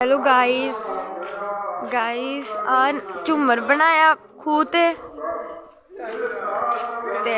Hello guys guys ਆ ਝੂਮਰ ਬਣਾਇਆ ਖੂਹ ਤੇ। ਤੇ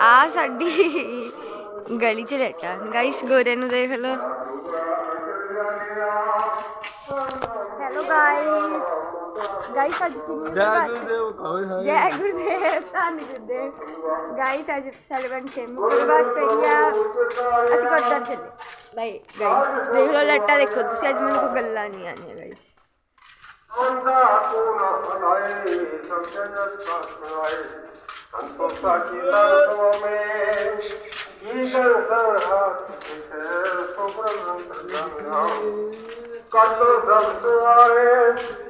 ਆ ਸਾਡੀ ਗਲੀ ਚ ਲੈਟਾ ਗਾਇਸ ਗੋਰੇ ਨੂੰ ਦੇਖ ਲਓ। ਹੈਲੋ ਗਾਇਸ ਗਾਇਸ ਅੱਜ ਕਿੰਨੀ ਜੈ ਗੁਰਦੇਵ ਕਹੋ ਹਾਂ ਜੈ ਗੁਰਦੇਵ ਧੰਨ ਗੁਰਦੇਵ ਗਾਇਸ ਅੱਜ ਸਾਡੇ ਬਣ ਛੇਮੀ ਦੀ ਬਾਤ ਕਰੀ ਆ ਅਸੀਂ ਗੁਰਦਾਰ ਚੱਲੇ ਬਾਈ ਗਾਇਸ ਦੇਖ ਲਓ ਲੱਟਾ ਦੇਖੋ ਤੁਸੀਂ ਅੱਜ ਮੈਨੂੰ ਕੋਈ ਗੱਲਾਂ ਨਹੀਂ ਆਣੀਆਂ ਗਾਇਸ ਮੰਦਾ ਕੋਨ ਹਲਾਏ ਸੰਜਨ ਸਾਸਨਾਏ ਸੰਤੋਖਾ ਕੀਲਾ ਸੁਮੇ ਜੀਵਨ ਸਰਹਾਤ ਹੈ ਸੁਬਰਮ ਅੰਤਰਜਾਮਿ ਕੱਲ ਸਬਦ ਆਏ ਸਬਰਮ ਸਦ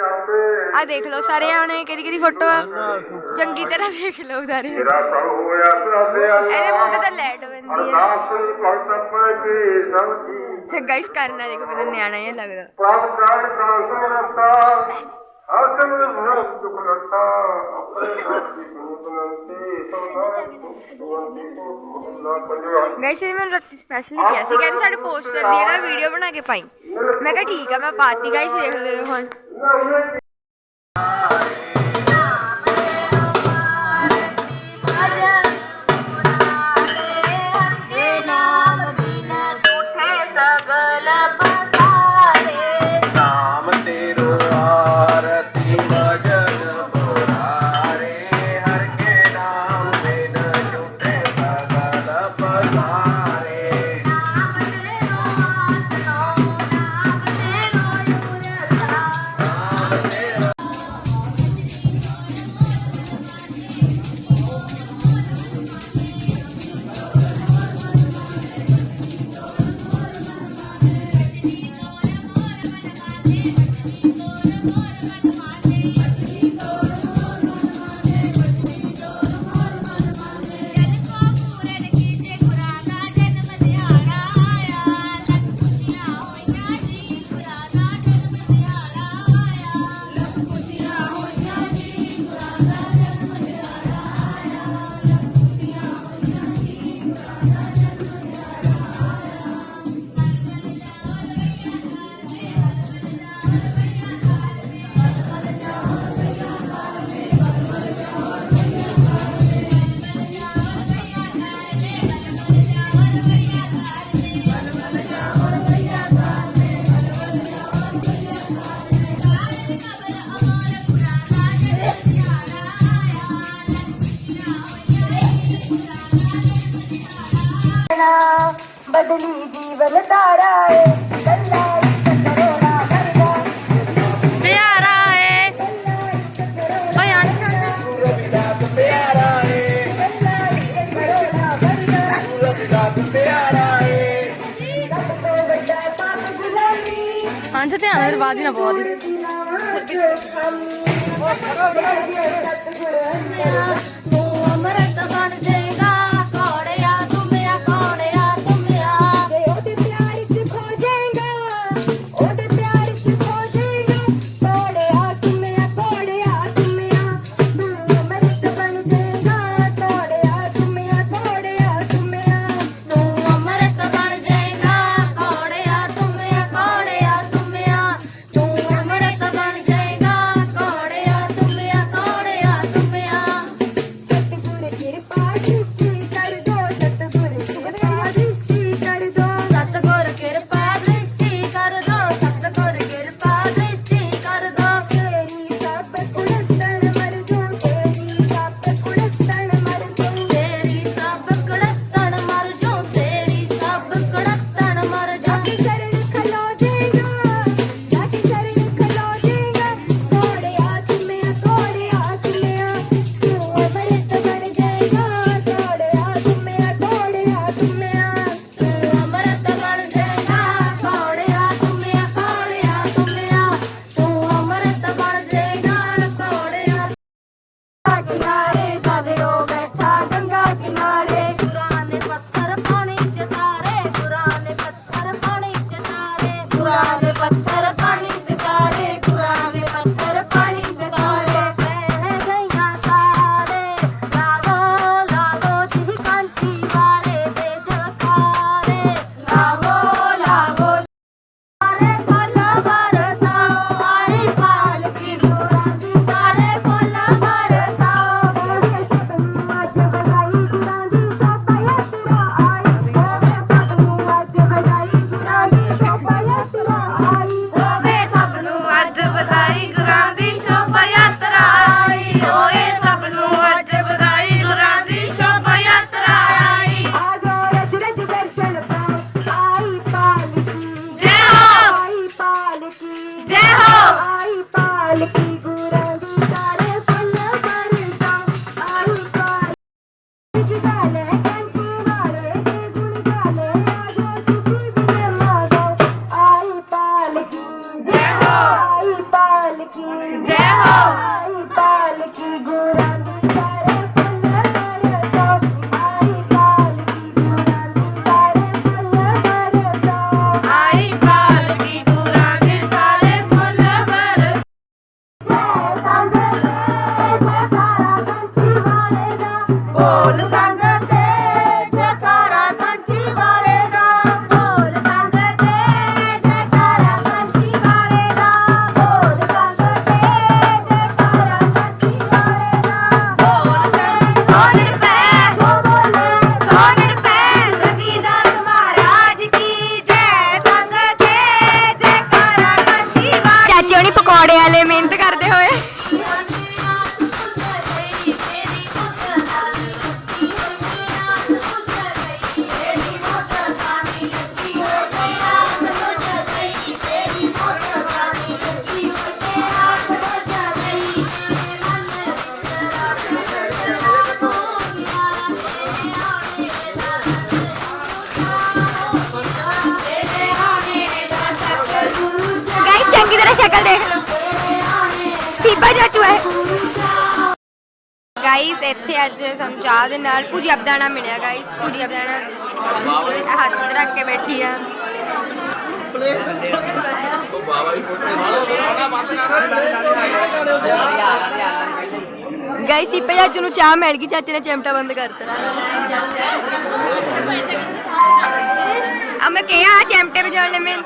ਆ ਮੈਂ ਦੇਖ ਲਓ ਸਾਰੇ ਆਣੇ ਕਿਹਦੀ ਕਿਹਦੀ ਫੋਟੋ ਆ। ਚੰਗੀ ਤਰ੍ਹਾਂ ਦੇਖ ਲਓ ਸਾਰੇ। ਤੇਰਾ ਪ੍ਰਭੂ ਹੋਇਆ ਪ੍ਰਭੇ ਇਹਦੇ ਮੂੰਹ ਤੇ ਅੱਲਾ ਤਾਂ ਲੈਟ ਬੰਦੀ ਅਰਦਾਸ ਭਗਤ ਕੀ ਸਬਜੀ। ਹੈ ਗਾਇਸ ਕਰਨਾ ਦੇਖੋ ਮੈਨੂੰ ਨਿਆਣਾ ਹੀ ਲੱਗਦਾ। ਪ੍ਰਭ ਪ੍ਰਾਣ ਪ੍ਰਾਣ ਸਮਰਤਾ ਆਸਮ ਭਰਮ ਦੁਖ ਲਤਾ ਆਪਣੇ ਨਾਮ ਦੀ ਗੁਣਵੰਤੀ ਸੰਸਾਰ ਸੁਵੰਤੀ ਕੋ ਮੁਹੱਲਾ ਪੰਜਵਾ ਗਾਇਸ ਇਹ ਮੈਨੂੰ ਰਾਤੀ ਸਪੈਸ਼ਲੀ ਕਿਹਾ ਸੀ ਕਹਿੰਦੇ ਸਾਡੇ ਪੋਸਟਰ ਦੀ ਨਾ ਵੀਡੀਓ ਬਣਾ ਕੇ ਪਾਈ। ਮੈਂ ਕਿਹਾ ਠੀਕ ਆ ਮੈਂ ਪਾਤੀ ਗਾਇਸ ਦੇਖ ਲਿਓ ਹੁਣ। ਨਾਮ ਜੀਵਨ ਧਾਰਾ ਏ। ਕੱਲਾ ਇੱਕ ਕਰੋੜਾ ਕਰਦਾ ਪਿਆਰਾ ਏ। ਓਏ ਅੰਸ਼ਾ ਰਵਿਦਾਸ ਪਿਆਰਾ ਏ ਰਵਿਦਾਸ ਪਿਆਰਾ ਏ ਅੰਸ਼ ਧਿਆਨ ਨਾਲ ਬਾਦੀ ਨਾ ਬਹੁਤ ਤੂੰ ਅਮਰਤ Dale, pastel. ভালো ਇੱਥੇ ਅੱਜ ਸਾਨੂੰ ਚਾਹ ਦੇ ਨਾਲ ਪੂਰੀ ਅਬਦਾਣਾ ਮਿਲਿਆ ਗਾਇਸ ਪੂਰੀ ਅਬਦਾਣਾ ਹੱਥ ਤੇ ਰੱਖ ਕੇ ਬੈਠੀ ਆ। ਗਾਇਸ ਇਪੇ ਜੱਜ ਨੂੰ ਚਾਹ ਮਿਲ ਗਈ, ਚਾਚੇ ਨੇ ਚਿਮਟਾ ਬੰਦ ਕਰਤਾ। ਆ ਮੈਂ ਕਿਹਾ ਚਿਮਟੇ ਵਜਾਉਣ ਲਈ ਮੈਂ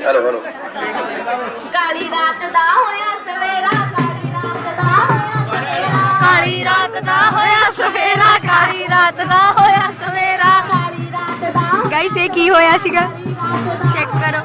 ਹੈਲੋ ਹੈਲੋ ਕਾਲੀ ਰਾਤ ਦਾ ਹੋਇਆ ਸਵੇਰਾ ਕਾਲੀ ਰਾਤ ਦਾ ਹੋਇਆ ਸਵੇਰਾ। ਕਾਲੀ ਰਾਤ ਦਾ ਹੋਇਆ ਸਵੇਰਾ ਕਾਲੀ ਰਾਤ ਦਾ ਹੋਇਆ ਸਵੇਰਾ। ਕਾਲੀ ਰਾਤ ਦਾ ਗਾਇਸ ਇਹ ਕੀ ਹੋਇਆ ਸੀਗਾ? ਚੈੱਕ ਕਰੋ।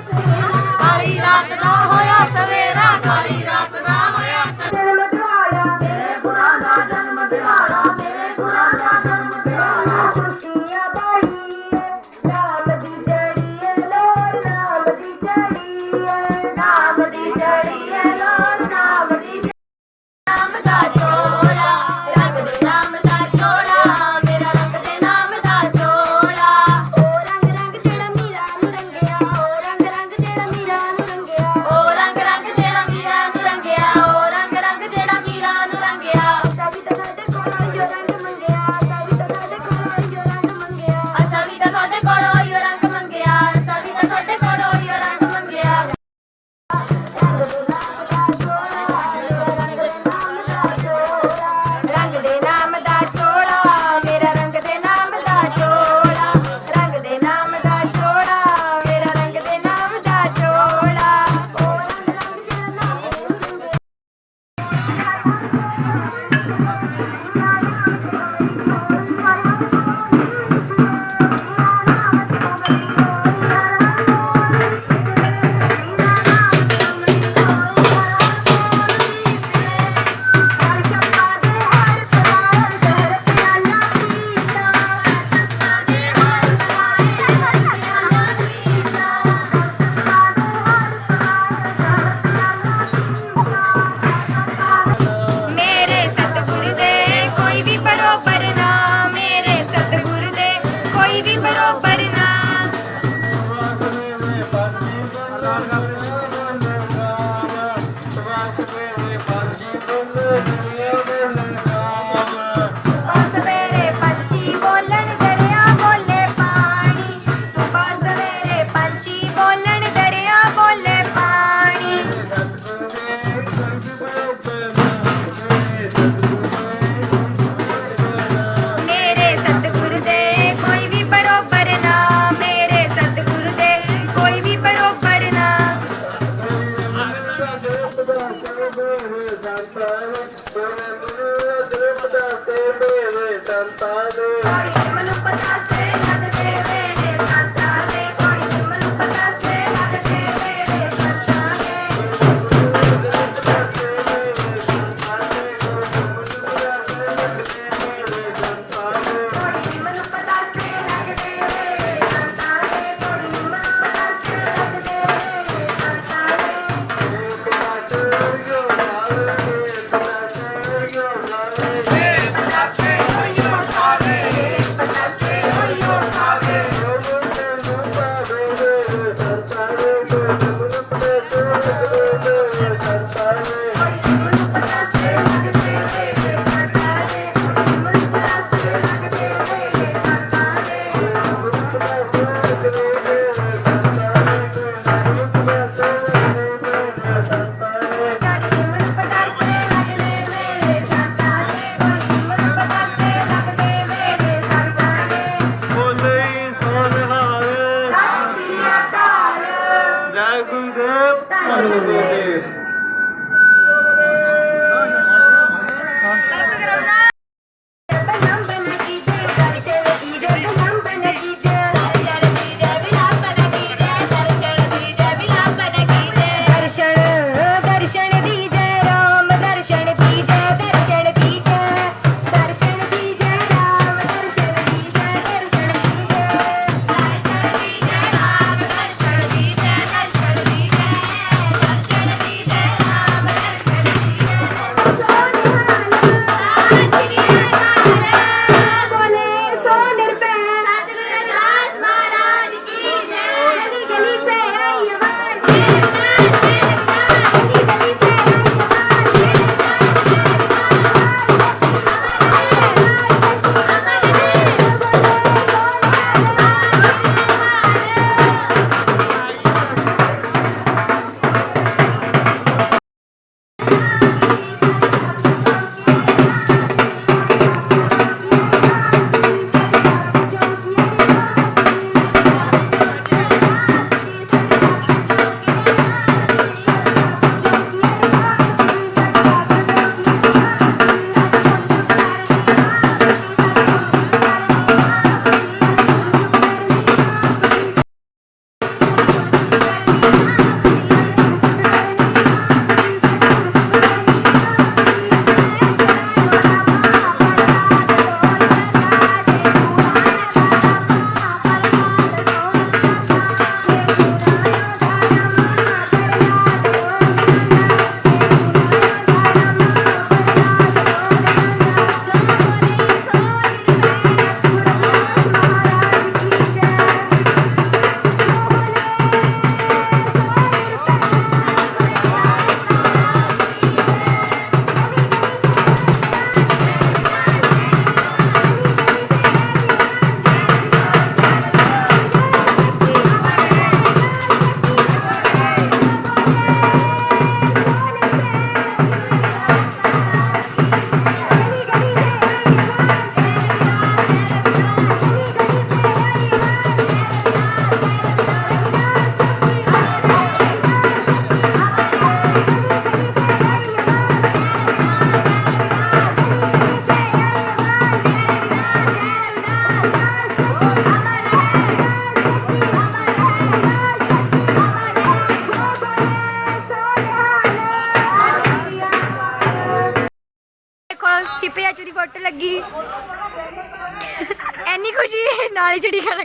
cantar.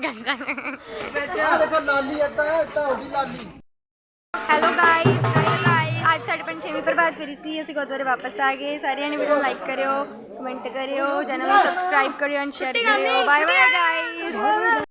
डस्टर देखो लाली आता हेलो गाइस आज साढ़े पाँच पर बात फिर इसी ऐसे गोदवारे वापस आ गए। सारे ने वीडियो लाइक करो कमेंट करो चैनल सब्सक्राइब करो एंड शेयर करो बाय बाय गाइस